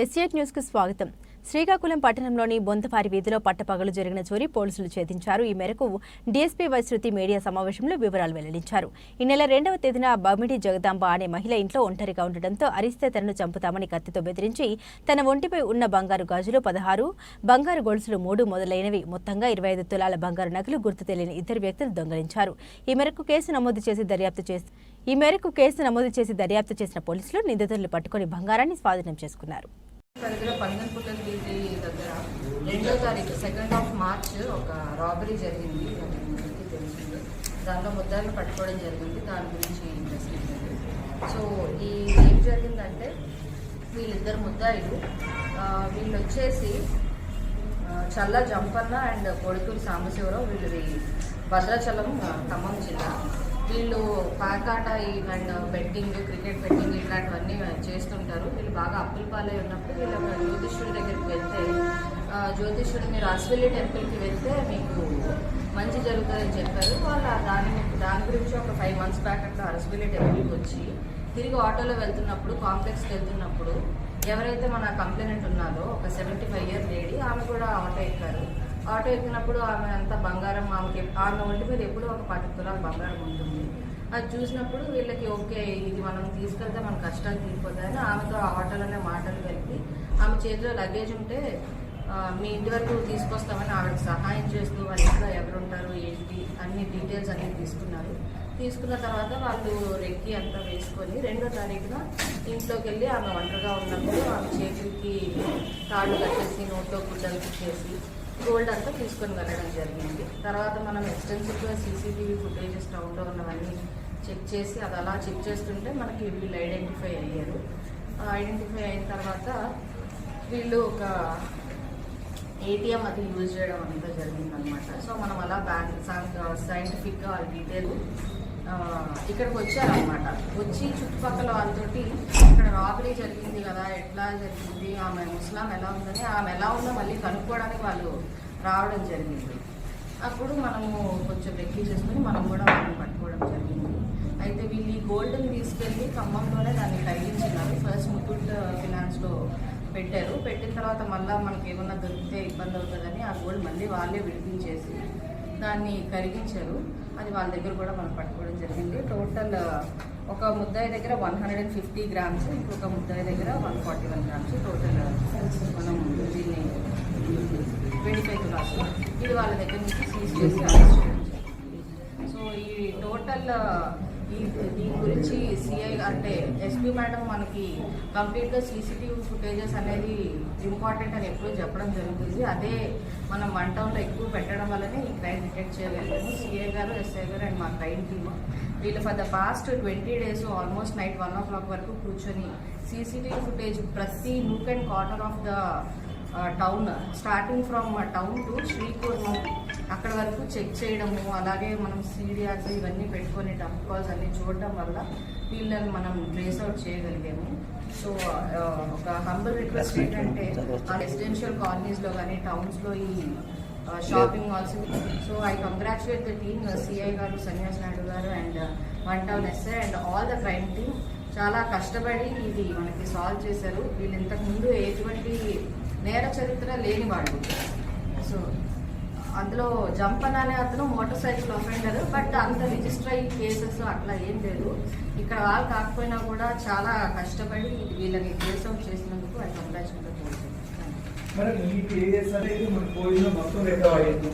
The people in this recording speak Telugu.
ఎస్సీఎట్ న్యూస్కు స్వాగతం. శ్రీకాకుళం పట్టణంలోని బొంతపారి వీధిలో పట్టపగలు జరిగిన చోరీ పోలీసులు ఛేదించారు. ఈ మేరకు డీఎస్పీ వైశ్రుతి మీడియా సమావేశంలో వివరాలు వెల్లడించారు. ఈ నెల రెండవ తేదీన బమిడి జగదాంబ అనే మహిళ ఇంట్లో ఒంటరిగా ఉండటంతో అరిస్తే తనను చంపుతామని కత్తితో బెదిరించి తన ఒంటిపై ఉన్న బంగారు గాజులు పదహారు బంగారు గొలుసులు మూడు మొదలైనవి మొత్తంగా ఇరవై ఐదు తులాల బంగారు నగలు గుర్తు తెలియని ఇద్దరు వ్యక్తులు దొంగలించారు. ఈ మేరకు కేసు నమోదు చేసి దర్యాప్తు చేసి ఈ మేరకు కేసు నమోదు చేసి దర్యాప్తు చేసిన పోలీసులు నిందితులను పట్టుకుని బంగారాన్ని స్వాధీనం చేసుకున్నారు. పరిధిలో పందన్పుల్లల వీధి దగ్గర రెండో తారీఖు సెకండ్ ఆఫ్ మార్చ్ ఒక రాబరీ జరిగింది. అందరికీ తెలిసింది. దానిలో ముద్దాయిలు పట్టుకోవడం జరిగింది. దాని గురించి ఇంట్రెస్ట్ సో ఈ ఏం జరిగిందంటే వీళ్ళిద్దరు ముద్దాయిలు వీళ్ళు వచ్చేసి చల్ల జంపన్న అండ్ కొడుకూరు సాంబశివరావు వీళ్ళది భద్రాచలం ఖమ్మం జిల్లా. వీళ్ళు పాకాట అండ్ బెట్టింగ్ క్రికెట్ బెట్టింగ్ ఇట్లాంటివన్నీ చేస్తుంటారు. వీళ్ళు బాగా అప్పుల పాలై ఉన్నప్పుడు వీళ్ళు ఒక జ్యోతిష్యుడి దగ్గరికి వెళ్తే జ్యోతిష్యుడు మీరు అశ్వల్లి టెంపుల్కి వెళ్తే మీకు మంచి జరుగుతుందని చెప్పారు. వాళ్ళు దాని దాని గురించి ఒక ఫైవ్ మంత్స్ బ్యాక్ అట్లా అరసపల్లి టెంపుల్కి వచ్చి తిరిగి ఆటోలో వెళ్తున్నప్పుడు కాంప్లెక్స్కి వెళ్తున్నప్పుడు ఎవరైతే మన కంప్లైనెంట్ ఉన్నారో ఒక సెవెంటీ ఫైవ్ ఇయర్ లేడీ ఆమె కూడా ఆటో ఎక్కారు. ఆటో ఎక్కినప్పుడు ఆమె అంత బంగారం ఆమెకి ఆమె ఒంటి మీద ఎప్పుడూ ఒక పది తులాల బంగారం ఉంటుంది. అది చూసినప్పుడు వీళ్ళకి ఓకే ఇది మనం తీసుకెళ్తే మన కష్టాలు తీరిపోతాయని ఆమెతో ఆ ఆటోలోనే మాటలు కలిపి ఆమె చేతిలో లగేజ్ ఉంటే మీ ఇంటి వరకు తీసుకొస్తామని ఆవిడకి సహాయం చేస్తూ వాళ్ళ ఇంట్లో ఎవరుంటారు ఏంటి అన్ని డీటెయిల్స్ అన్నీ తీసుకున్నారు. తీసుకున్న తర్వాత వాళ్ళు రెక్కి అంతా వేసుకొని రెండో తారీఖున ఇంట్లోకి వెళ్ళి ఆమె ఒంటరిగా ఉన్నప్పుడు ఆమె చేతులకి తాళ్ళు కట్టేసి నోట్లో గుడ్డలు కుట్టేసి గోల్డ్ అంతా తీసుకొని వెళ్ళడం జరిగింది. తర్వాత మనం ఎక్స్టెన్సివ్గా సీసీటీవీ ఫుటేజెస్ టౌన్లో ఉన్నవన్నీ చెక్ చేసి అది అలా చెక్ చేస్తుంటే మనకి వీళ్ళు ఐడెంటిఫై అయ్యారు. ఐడెంటిఫై అయిన తర్వాత వీళ్ళు ఒక ఏటీఎం అది యూజ్ చేయడం అంతా జరిగిందనమాట సో మనం అలా బ్యాంక్ సైంటిఫిక్గా వాళ్ళ డీటెయిల్ ఇక్కడికి వచ్చారనమాట వచ్చి చుట్టుపక్కల వాళ్ళతోటి ఇక్కడ రాబరీ జరిగింది కదా ఎట్లా జరిగింది ఆమె ముస్లాం ఎలా ఉందని ఆమె ఎలా ఉందో మళ్ళీ కనుక్కోవడానికి వాళ్ళు రావడం జరిగింది. అప్పుడు మనము కొంచెం వెక్కి చేసుకుని మనం కూడా వాళ్ళని పట్టుకోవడం జరిగింది. అయితే వీళ్ళు ఈ గోల్డ్ని తీసుకెళ్ళి ఖమ్మంలోనే దాన్ని కరిగించినారు ఫస్ట్ ముత్తూట్ ఫినాన్స్లో పెట్టారు. పెట్టిన తర్వాత మళ్ళీ మనకి ఏమన్నా దొరికితే ఇబ్బంది అవుతుందని ఆ గోల్డ్ మళ్ళీ వాళ్ళే విడిపించేసి దాన్ని కరిగించారు. అది వాళ్ళ దగ్గర కూడా మనం పట్టుకోవడం జరిగింది. టోటల్ ఒక ముద్దాయి దగ్గర one hundred and fifty grams ఇంకొక ముద్దాయి దగ్గర one forty one grams. Total మనం దీన్ని ట్వంటీ ఫైవ్ గ్రామ్స్ ఇది వాళ్ళ దగ్గర నుంచి సీజ్ చేసి సో ఈ టోటల్ దీని గురించి సిఐ అంటే ఎస్పీ మేడం మనకి కంప్లీట్గా సీసీటీవీ ఫుటేజెస్ అనేది ఇంపార్టెంట్ అని ఎప్పుడూ చెప్పడం జరుగుతుంది. అదే మనం వన్ టౌన్లో ఎక్కువ పెట్టడం వల్లనే ఈ క్రైమ్ డిటెక్ట్ చేయగలిగాము సిఐ గారు ఎస్ఐ గారు అండ్ మా క్రైమ్ టీమ్ వీళ్ళు for the past twenty days almost night one o'clock వరకు కూర్చొని సీసీటీవీ ఫుటేజ్ ప్రతి nook and corner of the town starting from town to Srikurmam అక్కడ వరకు చెక్ చేయడము అలాగే మనం సీడియాస్ ఇవన్నీ పెట్టుకొని డంప్ కాల్స్ అన్ని చూడడం వల్ల వీళ్ళని మనం ట్రేస్ అవుట్ చేయగలిగాము. సో ఒక హంబల్ రిక్వెస్ట్ ఏంటంటే ఆ రెసిడెన్షియల్ కాలనీస్లో కానీ టౌన్స్లో ఈ shopping malls so I congratulate the team CI గారు సన్యాస్ నాయుడు గారు and one town SI and all the crime team చాలా కష్టపడి ఇది మనకి సాల్వ్ చేశారు. వీళ్ళు ఇంతకు ముందు ఎటువంటి నేర చరిత్ర లేని వాళ్ళు. సో అందులో జంపన్ అనే అతను మోటార్ సైకిల్ ఒఫెండర్ బట్ అంత రిజిస్టర్ అయ్యి కేసెస్ అట్లా ఏం లేదు. ఇక్కడ వాళ్ళు కాకపోయినా కూడా చాలా కష్టపడి వీళ్ళని కేసు చేసినందుకు ఐ కంగ్రాచులేట్ మొత్తం రికవర్ అయింది